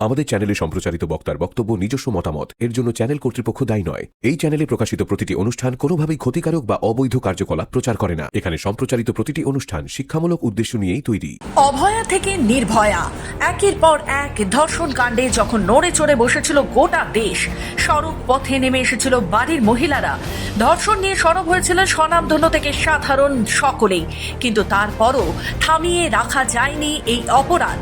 আমাদের চ্যানেলে সম্প্রচারিত বক্তার বক্তব্য, নিজস্ব মতামত, এর জন্য চ্যানেল কর্তৃপক্ষ দায়ী নয়। এই চ্যানেলে প্রকাশিত প্রতিটি অনুষ্ঠান কোনোভাবেই ক্ষতিকারক বা অবৈধ কার্যকলাপ প্রচার করে না। এখানে সম্প্রচারিত প্রতিটি অনুষ্ঠান শিক্ষামূলক উদ্দেশ্য নিয়েই তৈরি। অভয়া থেকে নির্ভয়া। একের পর এক ধর্ষণ কাণ্ডে যখন নড়ে চড়ে বসেছিল গোটা দেশ সড়ক পথে নেমে এসেছিল বাড়ির মহিলারা। ধর্ষণ নিয়ে সরব হয়েছিলেন স্বনামধন্য থেকে সাধারণ সকলেই। কিন্তু তারপরও থামিয়ে রাখা যায়নি এই অপরাধ।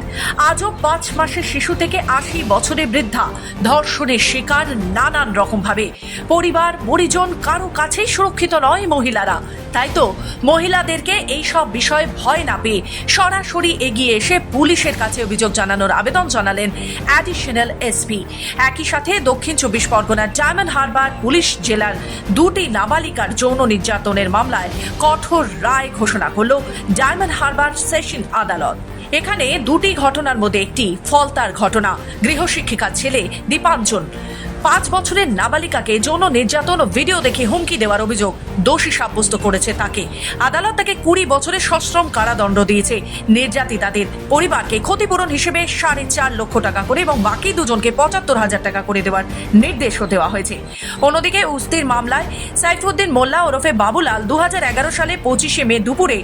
আজও পাঁচ মাসের শিশু থেকে আশি বছরের বৃদ্ধা ধর্ষণের শিকার নানান রকমভাবে। পরিবার, পরিজন কারও কাছেই সুরক্ষিত নয় মহিলারা। তাই তো মহিলাদেরকে এই সব বিষয়ে ভয় না পেয়ে সরাসরি এগিয়ে এসে পুলিশের কাছে অভিযোগ জানানোর আবেদন জানালেন অ্যাডিশনাল এসপি। একই সাথে দক্ষিণ চব্বিশ পরগনার ডায়মন্ড হারবার পুলিশ জেলার দুটি নাবালিকার যৌন নির্যাতনের মামলায় কঠোর রায় ঘোষণা করল ডায়মন্ড হারবার সেশন আদালত। এখানে দুটি ঘটনার মধ্যে একটি ফলতার ঘটনা। গৃহশিক্ষিকার ছেলে দীপাঞ্জন পাঁচ বছরের নাবালিকাকে যৌন নির্যাতন ও ভিডিও দেখে হুমকি দেওয়ার অভিযোগ দোষী সাব্যস্ত করেছে তাকে। আদালত তাকে কুড়ি বছরের সশ্রম কারাদণ্ড দিয়েছে। নির্যাতিতাদের পরিবারকে ক্ষতিপূরণ হিসেবে সাড়ে চার লক্ষ টাকা করে এবং বাকি দুজনকে পঁচাত্তর হাজার টাকা করে দেওয়ার নির্দেশও দেওয়া হয়েছে। অন্যদিকে উস্তির মামলায় সাইফুদ্দিন মোল্লা ওরফে বাবুলাল দু হাজার এগারো সালে পঁচিশে মে দুপুরে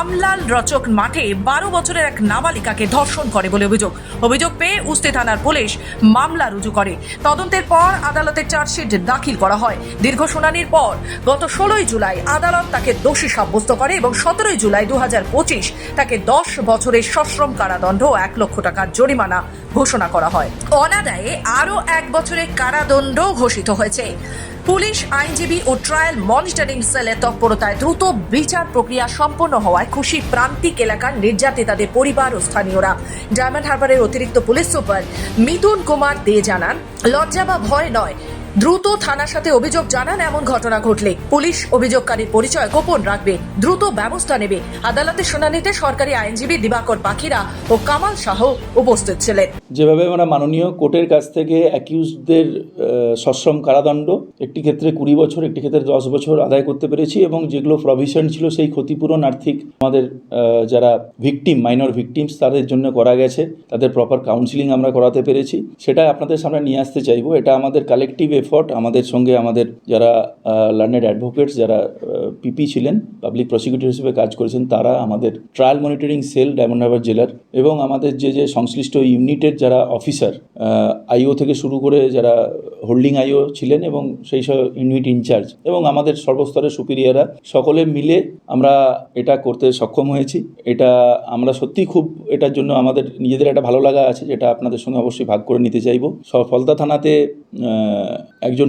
আমলাল রচক মাঠে বারো বছরের এক নাবালিকাকে ধর্ষণ করে বলে অভিযোগ। অভিযোগ পেয়ে উস্তি থানার পুলিশ মামলা রুজু করে। তদন্তের পর আদালতে চার্জশিট দাখিল করা হয়। দীর্ঘ শুনানির পর গত ষোলোই জুলাই আদালত তাকে দোষী সাব্যস্ত করে এবং সতেরোই জুলাই দু হাজার পঁচিশ তাকে দশ বছরের সশ্রম কারাদণ্ড এক লক্ষ টাকার জরিমানা ঘোষণা করা হয়। অনাদায়ে আরও এক বছরের কারাদণ্ড ঘোষিত হয়েছে। পুলিশ, আইনজীবী ও ট্রায়াল মনিটরিং সেলের তৎপরতায় দ্রুত বিচার প্রক্রিয়া সম্পন্ন হওয়ায় খুশি প্রান্তিক এলাকার নির্যাতিতাদের পরিবার ও স্থানীয়রা। ডায়মন্ড হারবারের অতিরিক্ত পুলিশ সুপার মিথুন কুমার দে জানান, লজ্জা বা ভয় নয় দ্রুত থানার সাথে অভিযোগ জানান এমন ঘটনা ঘটলে। পুলিশ অভিযোগকারীর পরিচয় গোপন রাখবে, দ্রুত ব্যবস্থা নেবে। আদালতের শুনানিতে সরকারি আইনজীবী দিবাকর পাখিরা ও কামাল শাহ উপস্থিত ছিলেন। যেভাবে আমরা মাননীয় কোর্টের কাছ থেকে অ্যাকিউজদের সশ্রম কারাদণ্ড, একটি ক্ষেত্রে কুড়ি বছর, একটি ক্ষেত্রে দশ বছর আদায় করতে পেরেছি এবং যেগুলো প্রভিশন ছিল সেই ক্ষতিপূরণ আর্থিক আমাদের যারা ভিকটিম মাইনর ভিকটিমস তাদের জন্য করা গেছে। তাদের প্রপার কাউন্সিলিং আমরা করাতে পেরেছি। সেটা আপনাদের সামনে নিয়ে আসতে চাইব। এটা আমাদের কালেকটিভ এফর্ট আমাদের সঙ্গে আমাদের যারা লার্নেড অ্যাডভোকেটস যারা পিপি ছিলেন পাবলিক প্রসিকিউটর হিসেবে কাজ করেছেন, তারা আমাদের trial monitoring cell diamond harbour জেলার, এবং আমাদের যে যে সংশ্লিষ্ট ইউনিটের যারা অফিসার আইও থেকে শুরু করে যারা হোল্ডিং আইও ছিলেন এবং সেই সব ইউনিট ইনচার্জ এবং আমাদের সর্বস্তরের সুপিরিয়াররা সকলে মিলে আমরা এটা করতে সক্ষম হয়েছি। এটা আমরা সত্যি খুব, এটার জন্য আমাদের নিজেদের একটা ভালো লাগা আছে, যেটা আপনাদের সঙ্গে অবশ্যই ভাগ করে নিতে চাইব। সফলতা থানাতে একজন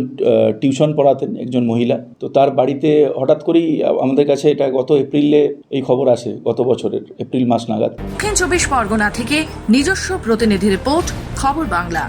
টিউশন পড়াতেন একজন মহিলা। তো তার বাড়িতে হঠাৎ করেই আমাদের কাছে এটা গত এপ্রিলে এই খবর আসে, গত বছরের এপ্রিল মাস নাগাদ। দক্ষিণ চব্বিশ পরগনা থেকে নিজস্ব প্রতিনিধি রিপোর্ট, খবর বাংলা।